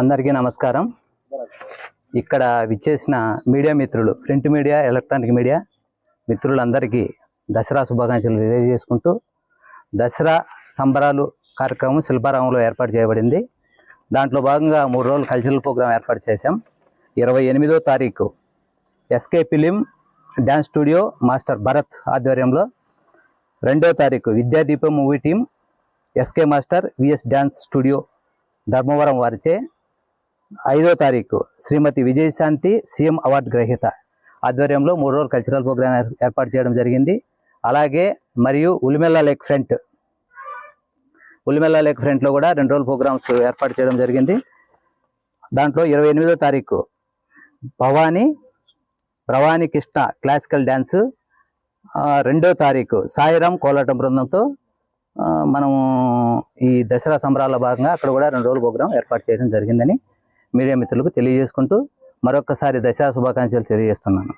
అందరికీ నమస్కారం. ఇక్కడ విచ్చేసిన మీడియా మిత్రులు ప్రింట్ మీడియా ఎలక్ట్రానిక్ మీడియా మిత్రులందరికీ దసరా శుభాకాంక్షలు తెలియజేసుకుంటూ దసరా సంబరాలు కార్యక్రమం శిల్పారామంలో ఏర్పాటు చేయబడింది. దాంట్లో భాగంగా మూడు రోజులు కల్చరల్ ప్రోగ్రాం ఏర్పాటు చేశాం. ఇరవై ఎనిమిదో తారీఖు SK film dance studio master Bharat ఆధ్వర్యంలో. రెండో తారీఖు Vidyadeepam movie team SK master VS dance studio Dharmavaram వారిచే ఐదో తారీఖు శ్రీమతి విజయశాంతి సీఎం అవార్డు గ్రహీత ఆధ్వర్యంలో మూడు రోజులు కల్చరల్ ప్రోగ్రామ్ ఏర్పాటు చేయడం జరిగింది. అలాగే మరియు Ulimella lake front Ulimella lake ఫ్రంట్లో కూడా రెండు రోజుల ప్రోగ్రామ్స్ ఏర్పాటు చేయడం జరిగింది. దాంట్లో ఇరవై ఎనిమిదో తారీఖు భవానీ ప్రవాణి కృష్ణ క్లాసికల్ డ్యాన్సు రెండో తారీఖు సాయిరాం కోలాటం బృందంతో మనము ఈ దసరా సంబరాల భాగంగా అక్కడ కూడా రెండు రోజుల ప్రోగ్రాం ఏర్పాటు చేయడం జరిగిందని మీడియా మిత్రులకు తెలియజేసుకుంటూ మరొకసారి దసరా శుభాకాంక్షలు తెలియజేస్తున్నాను.